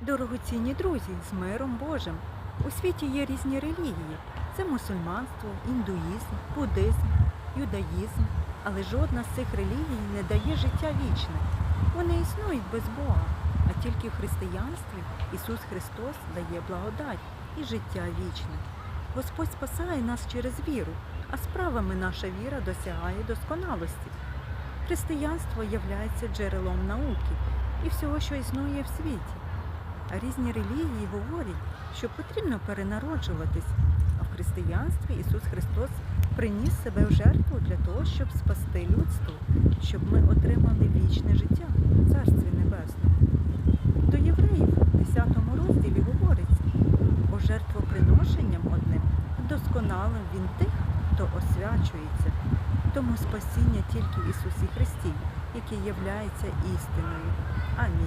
Дорогоцінні друзі, з миром Божим. У світі є різні релігії. Це мусульманство, індуїзм, буддизм, юдаїзм. Але жодна з цих релігій не дає життя вічне. Вони існують без Бога, а тільки в християнстві Ісус Христос дає благодать і життя вічне. Господь спасає нас через віру, а справами наша віра досягає досконалості. Християнство являється джерелом науки і всього, що існує в світі. Різні релігії говорять, що потрібно перенароджуватись, а в християнстві Ісус Христос приніс себе в жертву для того, щоб спасти людство, щоб ми отримали вічне життя в Царстві Небесному. До євреїв в 10 розділі говориться, бо жертвоприношенням одним досконалим він тих, хто освячується. Тому спасіння тільки Ісусі Христі, який являється істиною. Амінь.